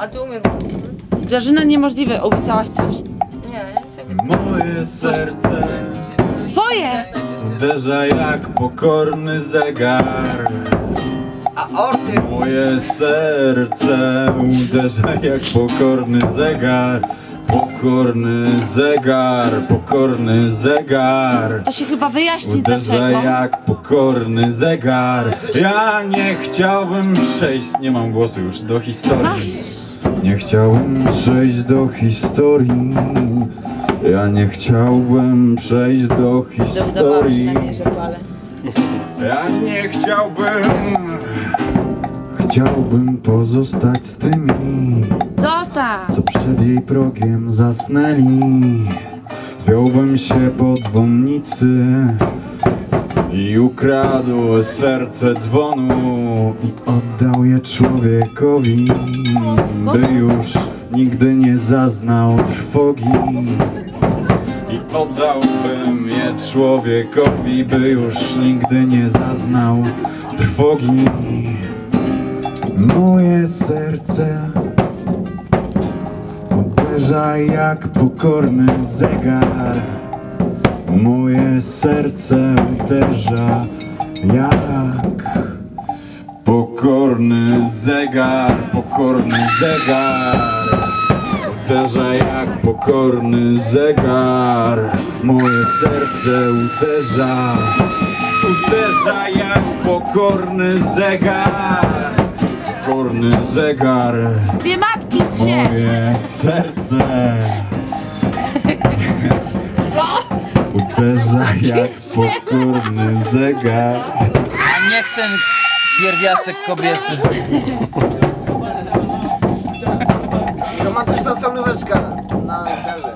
A ty umiesz Grażyna, niemożliwe, obiecałaś coś. Nie, sobie Moje serce Twoje! uderza jak pokorny zegar. A orty Moje serce uderza jak pokorny zegar. Pokorny zegar, pokorny zegar. To się chyba wyjaśni Uderza dlaczego. jak pokorny zegar. Ja nie chciałbym przejść, nie mam głosu już, do historii. Masz! Nie chciałbym przejść do historii. Ja nie chciałbym przejść do historii. Ja nie chciałbym. Chciałbym pozostać z tymi, Zostaw! co przed jej progiem zasnęli. Zwiąłbym się po dzwonnicy i ukradł serce dzwonu i oddał je człowiekowi, by już nigdy nie zaznał trwogi. I oddałbym je człowiekowi, by już nigdy nie zaznał trwogi. Moje serce uderza jak pokorny zegar. Moje serce uderza jak pokorny zegar, pokorny zegar. Uderza jak pokorny zegar. Moje serce uderza, uderza jak pokorny zegar. Pokorny zegar. Dwie matki z się! Moje serce. Uderza jak pokorny zegar. A niech ten pierwiastek kobiecy. romantyczna stolóweczka na gitarze.